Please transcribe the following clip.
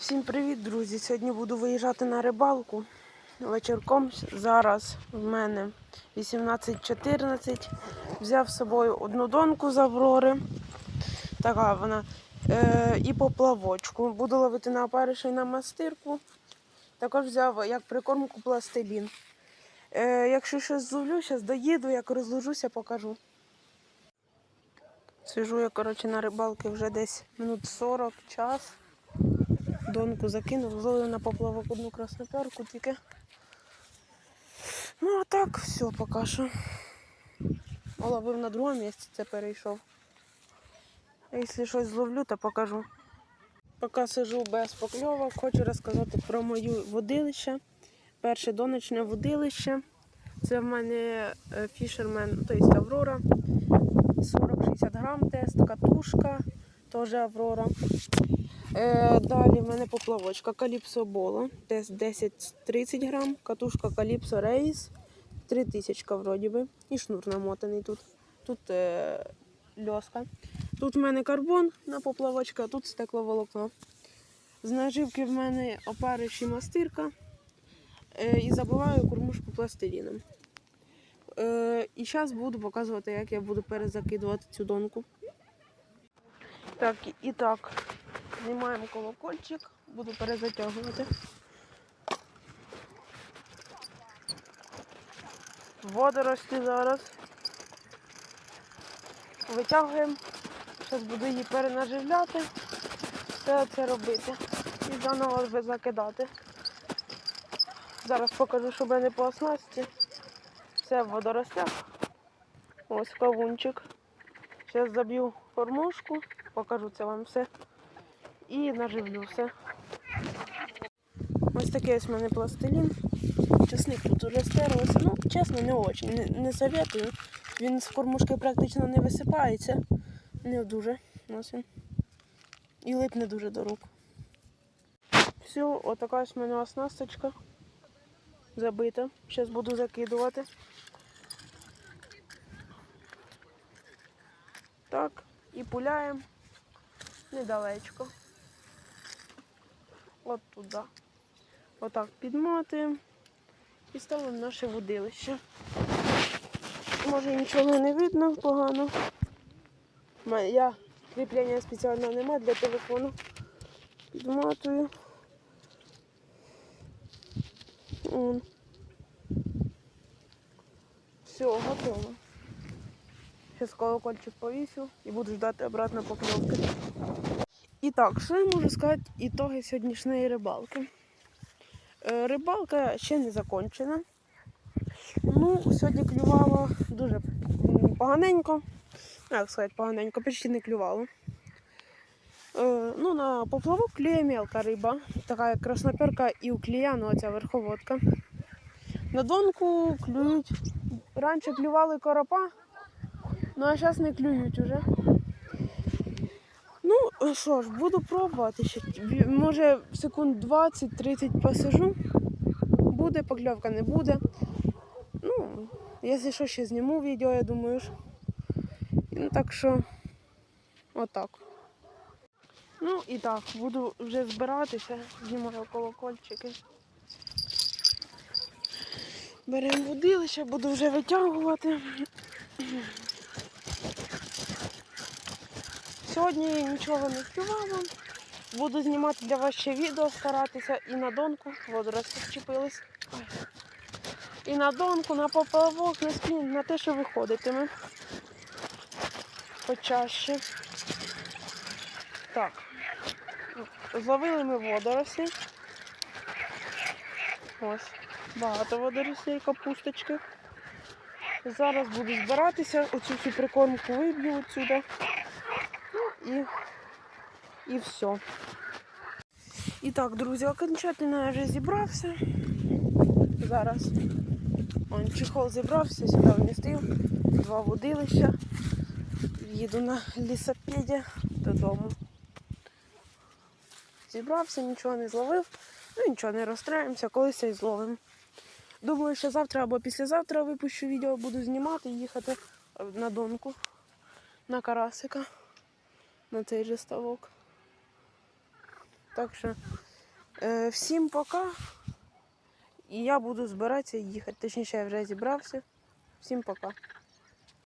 Всім привіт, друзі! Сьогодні буду виїжджати на рибалку вечірком. Зараз в мене 18.14. Взяв з собою одну донку з Аврори. Така вона. Е, і поплавочку. Буду ловити на опариша і на мастирку. Також взяв як прикормку пластилін. Е, якщо щось зловлю, зараз доїду, як розложуся, покажу. Сижу я, коротше, на рибалці вже десь минут 40 час. Донку закинув, зловив на поплавок одну красноперку тільки. Ну а так, все поки що. Ловив на другому місці, це перейшов. А Якщо щось зловлю, то покажу. Поки сижу без покльовок, хочу розказати про моє водилище. Перше донечне водилище. Це в мене е, фішермен, тобто Аврора. 40-60 грам тест, катушка, теж Аврора. Е, далі в мене поплавочка Каліпсо Боло, тест 10-30 грам, катушка Каліпсо Рейс, 3000 вроді би. І шнур намотаний тут. Тут е, льоска. Тут в мене карбон на поплавочка, тут стекловолокно. З наживки в мене опариш і мастирка. Е, і забиваю кормушку пластиліном. Е, і зараз буду показувати, як я буду перезакидувати цю донку. Так, і так, знімаємо колокольчик, буду перезатягувати. Водорості зараз. Витягуємо. Зараз буду її перенаживляти. Все це робити. І заново закидати. Зараз покажу, щоб я не по оснасті. Все в водоростях. Ось кавунчик. Зараз заб'ю кормушку, покажу це вам все. І наживлю все. Ось такий ось в мене пластилін. Часник тут уже стерлося. Ну, чесно, не очень. Не, не советую. Він з кормушки практично не висипається. Не дуже. Ось він. І липне дуже до рук. Все, отака ось в мене оснасточка. Забита. Зараз буду закидувати. Так, і пуляємо недалечко. От туди. Отак підматуємо і ставимо наше водилище. Може нічого не видно погано. Я кріплення спеціального нема для телефону. Підматую. Он. Все, готово. Зараз колокольчик повісю і буду ждати обратно покльовки. І так, що я можу сказати ітоги сьогоднішньої рибалки? Е, Рибалка ще не закончена. Ну, сьогодні клювало дуже поганенько. Ну, Як сказати, поганенько, почти не клювало. Е, ну, на поплавок клює мелка риба, така як красноперка і у клія, ну оця верховодка. На донку клюють. Раніше клювали коропа, ну а зараз не клюють уже. Ну, що ж, буду пробувати ще. Може секунд 20-30 посижу. Буде покльовка, не буде. Ну, якщо що, ще зніму відео, я думаю. ж. Ну, так що, отак. Ну і так, буду вже збиратися, знімаю колокольчики. Беремо водилище, буду вже витягувати. Сьогодні нічого не співала. Буду знімати для вас ще відео, старатися і на донку, водорості вчепились. І на донку, на поплавок, на спін, на те, що виходитиме. Почаще. Так. Зловили ми водоросі. Ось. Багато водоросей, капусточки. Зараз буду збиратися, оцю всю прикормку виб'ю отсюди. І, і все. І так, друзі, окончательно я вже зібрався. Зараз. Он чехол зібрався, сюди вмістив. Два водилища. Їду на лісопеді додому. Зібрався, нічого не зловив. Ну нічого, не розстраємося, колись і зловимо. Думаю, що завтра або післязавтра випущу відео, буду знімати і їхати на донку, на карасика, на цей же ставок. Так що Е, всім пока. І я буду збиратися і їхати. Точніше, я вже зібрався. Всім пока.